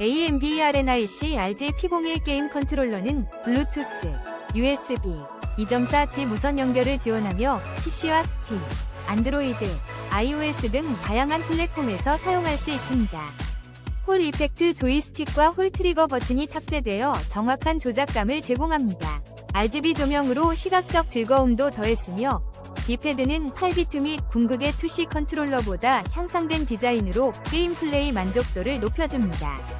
AMBRNIC RJ P01 게임 컨트롤러는 블루투스, USB, 2.4G 무선 연결을 지원하며 PC와 스팀, 안드로이드, iOS 등 다양한 플랫폼에서 사용할 수 있습니다. 홀 이펙트 조이스틱과 홀 트리거 버튼이 탑재되어 정확한 조작감을 제공합니다. RGB 조명으로 시각적 즐거움도 더했으며 D패드는 8비트 및 궁극의 투시 컨트롤러보다 향상된 디자인으로 게임 플레이 만족도를 높여줍니다.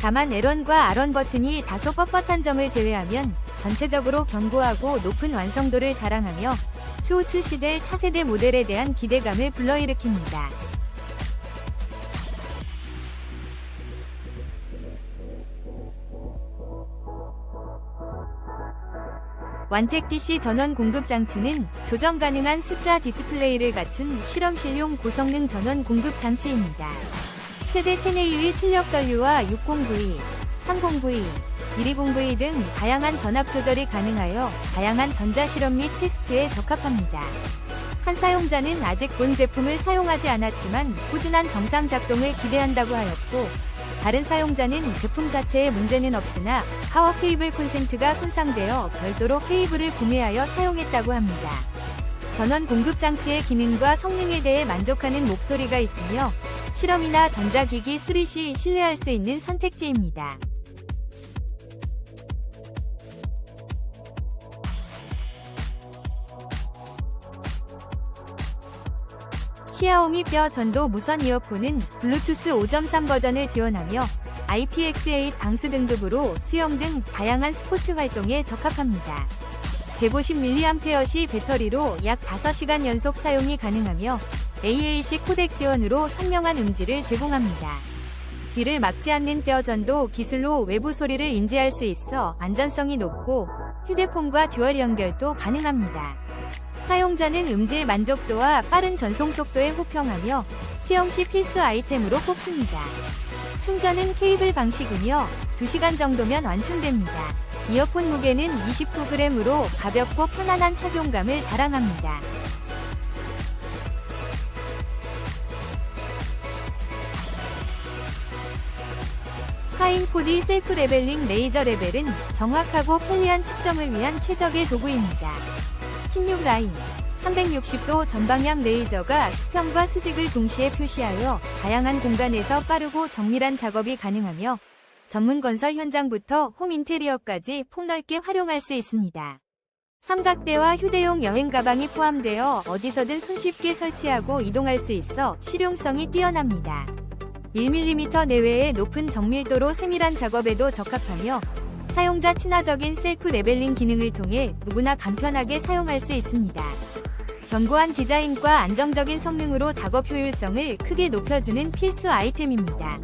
다만 L1과 R1 버튼이 다소 뻣뻣한 점을 제외하면 전체적으로 견고하고 높은 완성도를 자랑하며 추후 출시될 차세대 모델에 대한 기대감을 불러일으킵니다. 완택 DC 전원 공급 장치는 조정 가능한 숫자 디스플레이를 갖춘 실험실용 고성능 전원 공급 장치입니다. 최대 10AU의 출력 전류와 60V, 30V, 120V 등 다양한 전압 조절이 가능하여 다양한 전자 실험 및 테스트에 적합합니다. 한 사용자는 아직 본 제품을 사용하지 않았지만 꾸준한 정상 작동을 기대한다고 하였고 다른 사용자는 제품 자체에 문제는 없으나 파워 케이블 콘센트가 손상되어 별도로 케이블을 구매하여 사용했다고 합니다. 전원 공급 장치의 기능과 성능에 대해 만족하는 목소리가 있으며 실험이나 전자기기 수리 시 신뢰할 수 있는 선택지입니다. 시아오미 뼈 전도 무선 이어폰은 블루투스 5.3 버전을 지원하며 IPX8 방수 등급으로 수영 등 다양한 스포츠 활동에 적합합니다. 150mAh 배터리로 약 5시간 연속 사용이 가능하며 AAC 코덱 지원으로 선명한 음질을 제공합니다. 귀를 막지 않는 뼈 전도 기술로 외부 소리를 인지할 수 있어 안전성이 높고 휴대폰과 듀얼 연결도 가능합니다. 사용자는 음질 만족도와 빠른 전송 속도에 호평하며 수영 시 필수 아이템으로 꼽습니다. 충전은 케이블 방식이며 2시간 정도면 완충됩니다. 이어폰 무게는 29g으로 가볍고 편안한 착용감을 자랑합니다. 4D 셀프 레벨링 레이저 레벨은 정확하고 편리한 측정을 위한 최적의 도구입니다. 16 라인 360도 전방향 레이저가 수평과 수직을 동시에 표시하여 다양한 공간에서 빠르고 정밀한 작업이 가능하며 전문 건설 현장부터 홈 인테리어까지 폭넓게 활용할 수 있습니다. 삼각대와 휴대용 여행 가방이 포함되어 어디서든 손쉽게 설치하고 이동할 수 있어 실용성이 뛰어납니다. 1mm 내외의 높은 정밀도로 세밀한 작업에도 적합하며 사용자 친화적인 셀프 레벨링 기능을 통해 누구나 간편하게 사용할 수 있습니다. 견고한 디자인과 안정적인 성능으로 작업 효율성을 크게 높여주는 필수 아이템입니다.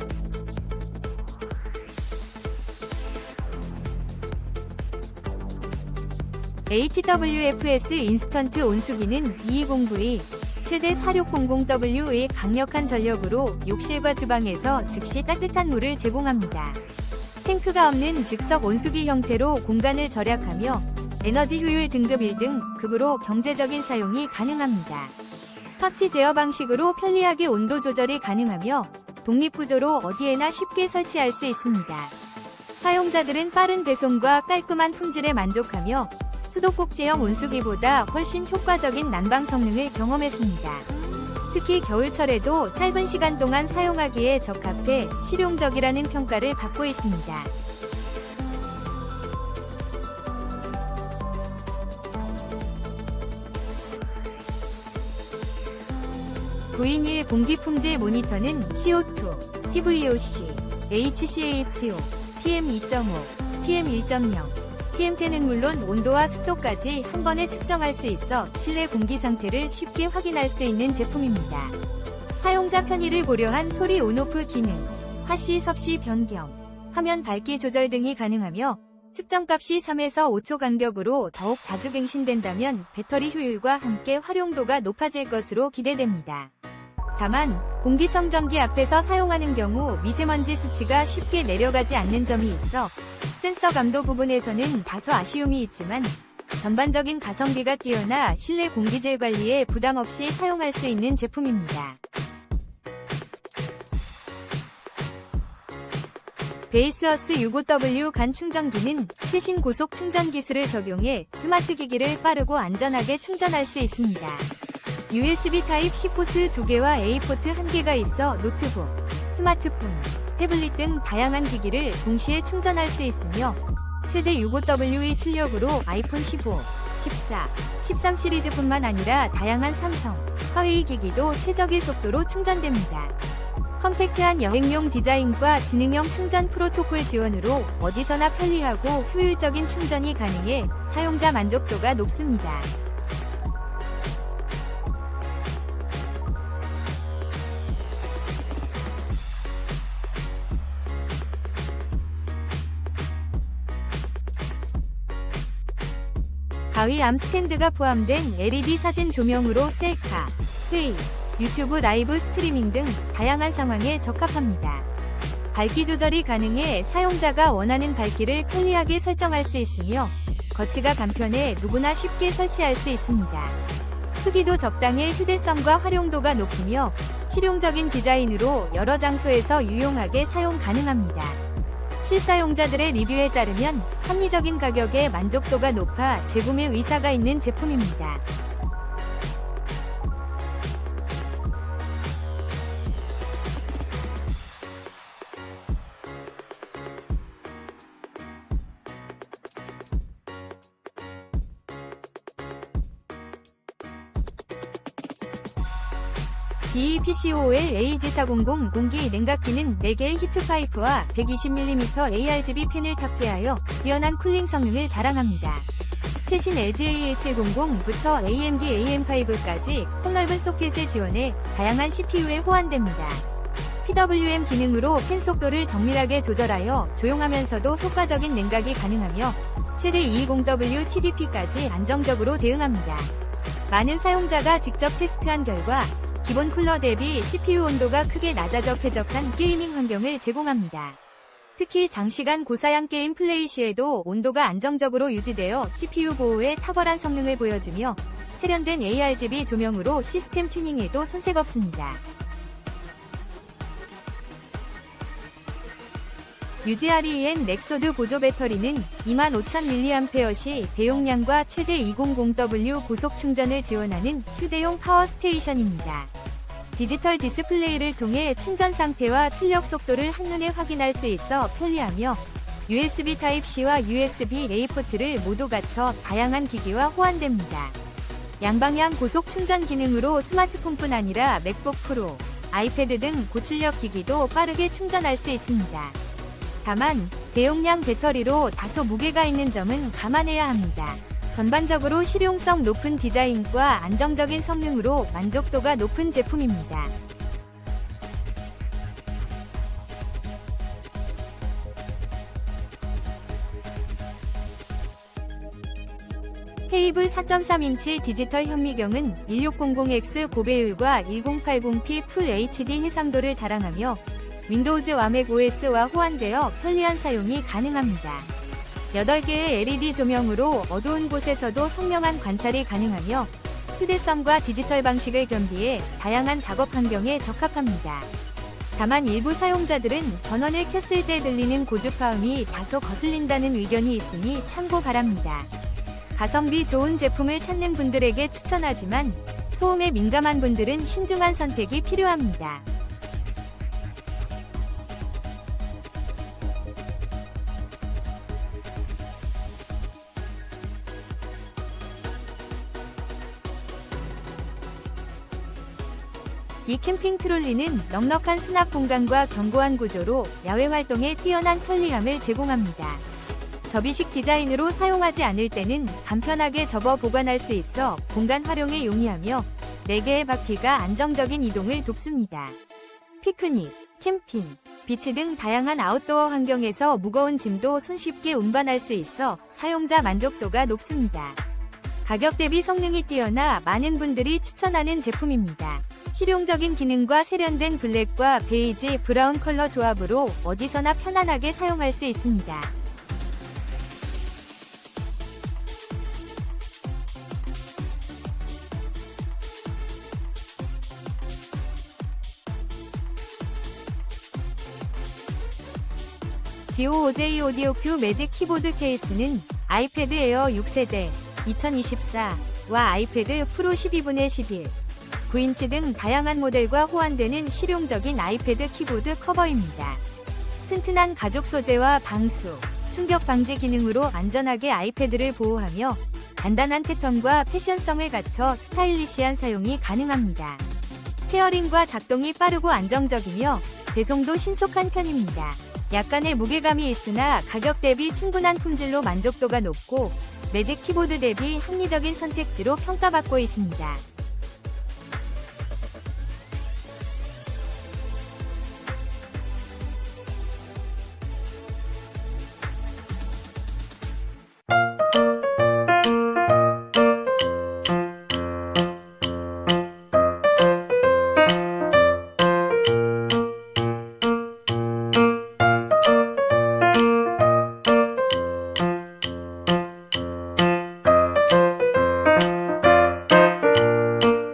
ATWFS 인스턴트 온수기는 220V 최대 4600W의 강력한 전력으로 욕실과 주방에서 즉시 따뜻한 물을 제공합니다. 탱크가 없는 즉석 온수기 형태로 공간을 절약하며 에너지 효율 등급 1등 급으로 경제적인 사용이 가능합니다. 터치 제어 방식으로 편리하게 온도 조절이 가능하며 독립구조로 어디에나 쉽게 설치할 수 있습니다. 사용자들은 빠른 배송과 깔끔한 품질에 만족하며 수도꼭지형 온수기보다 훨씬 효과적인 난방 성능을 경험했습니다. 특히 겨울철에도 짧은 시간 동안 사용하기에 적합해 실용적이라는 평가를 받고 있습니다. 구인1 공기 품질 모니터는 CO2, TVOC, HCAHO, PM2.5, PM1.0, PM10은 물론 온도와 습도까지 한 번에 측정할 수 있어 실내 공기 상태를 쉽게 확인할 수 있는 제품입니다. 사용자 편의를 고려한 소리 온오프 기능, 화시 섭씨 변경, 화면 밝기 조절 등이 가능하며 측정값이 3에서 5초 간격으로 더욱 자주 갱신된다면 배터리 효율과 함께 활용도가 높아질 것으로 기대됩니다. 다만 공기청정기 앞에서 사용하는 경우 미세먼지 수치가 쉽게 내려가지 않는 점이 있어 센서 감도 부분에서는 다소 아쉬움이 있지만 전반적인 가성비가 뛰어나 실내 공기질 관리에 부담 없이 사용할 수 있는 제품입니다. 베이스어스 65W 간 충전기는 최신 고속 충전 기술을 적용해 스마트 기기를 빠르고 안전하게 충전할 수 있습니다. USB 타입-C 포트 2개와 A 포트 1개가 있어 노트북, 스마트폰, 태블릿 등 다양한 기기를 동시에 충전할 수 있으며 최대 65W의 출력으로 아이폰 15, 14, 13 시리즈뿐만 아니라 다양한 삼성, 화웨이 기기도 최적의 속도로 충전됩니다. 컴팩트한 여행용 디자인과 지능형 충전 프로토콜 지원으로 어디서나 편리하고 효율적인 충전이 가능해 사용자 만족도가 높습니다. 가위 암 스탠드가 포함된 LED 사진 조명으로 셀카, 회의, 유튜브 라이브 스트리밍 등 다양한 상황에 적합합니다. 밝기 조절이 가능해 사용자가 원하는 밝기를 편리하게 설정할 수 있으며 거치가 간편해 누구나 쉽게 설치할 수 있습니다. 크기도 적당해 휴대성과 활용도가 높으며 실용적인 디자인으로 여러 장소에서 유용하게 사용 가능합니다. 실사용자들의 리뷰에 따르면 합리적인 가격에 만족도가 높아 재구매 의사가 있는 제품입니다. DEPCOL AG400 공기 냉각기는 4개의 히트파이프와 120mm ARGB 팬을 탑재하여 뛰어난 쿨링 성능을 자랑합니다. 최신 LG A700부터 AMD AM5까지 폭넓은 소켓을 지원해 다양한 CPU에 호환됩니다. PWM 기능으로 팬 속도를 정밀하게 조절하여 조용하면서도 효과적인 냉각이 가능하며 최대 220W TDP까지 안정적으로 대응합니다. 많은 사용자가 직접 테스트한 결과 기본 쿨러 대비 CPU 온도가 크게 낮아져 쾌적한 게이밍 환경을 제공합니다. 특히 장시간 고사양 게임 플레이 시에도 온도가 안정적으로 유지되어 CPU 보호에 탁월한 성능을 보여주며 세련된 ARGB 조명으로 시스템 튜닝에도 손색 없습니다. UGREN 넥소드 보조 배터리는 25,000mAh 시 대용량과 최대 200W 고속 충전을 지원하는 휴대용 파워 스테이션입니다. 디지털 디스플레이를 통해 충전 상태와 출력 속도를 한눈에 확인할 수 있어 편리하며 USB 타입C와 USB A 포트를 모두 갖춰 다양한 기기와 호환됩니다. 양방향 고속 충전 기능으로 스마트폰뿐 아니라 맥북 프로, 아이패드 등 고출력 기기도 빠르게 충전할 수 있습니다. 다만 대용량 배터리로 다소 무게가 있는 점은 감안해야 합니다. 전반적으로 실용성 높은 디자인과 안정적인 성능으로 만족도가 높은 제품입니다. 헤이브 4.3인치 디지털 현미경은 1600X 고배율과 1080p 풀 HD 해상도를 자랑하며 윈도우즈 와 맥 OS와 호환되어 편리한 사용이 가능합니다. 8개의 LED 조명으로 어두운 곳에서도 선명한 관찰이 가능하며 휴대성과 디지털 방식을 겸비해 다양한 작업 환경에 적합합니다. 다만 일부 사용자들은 전원을 켰을 때 들리는 고주파음이 다소 거슬린다는 의견이 있으니 참고 바랍니다. 가성비 좋은 제품을 찾는 분들에게 추천하지만 소음에 민감한 분들은 신중한 선택이 필요합니다. 이 캠핑 트롤리는 넉넉한 수납 공간과 견고한 구조로 야외 활동에 뛰어난 편리함을 제공합니다. 접이식 디자인으로 사용하지 않을 때는 간편하게 접어 보관할 수 있어 공간 활용에 용이하며 4개의 바퀴가 안정적인 이동을 돕습니다. 피크닉, 캠핑, 비치 등 다양한 아웃도어 환경에서 무거운 짐도 손쉽게 운반할 수 있어 사용자 만족도가 높습니다. 가격 대비 성능이 뛰어나 많은 분들이 추천하는 제품입니다. 실용적인 기능과 세련된 블랙과 베이지, 브라운 컬러 조합으로 어디서나 편안하게 사용할 수 있습니다. GOOJ 오디오 큐 매직 키보드 케이스는 아이패드 에어 6세대 2024와 아이패드 프로 12분의 11, 9인치 등 다양한 모델과 호환되는 실용적인 아이패드 키보드 커버입니다. 튼튼한 가죽 소재와 방수, 충격 방지 기능으로 안전하게 아이패드를 보호하며 간단한 패턴과 패션성을 갖춰 스타일리시한 사용이 가능합니다. 페어링과 작동이 빠르고 안정적이며 배송도 신속한 편입니다. 약간의 무게감이 있으나 가격 대비 충분한 품질로 만족도가 높고 매직 키보드 대비 합리적인 선택지로 평가받고 있습니다.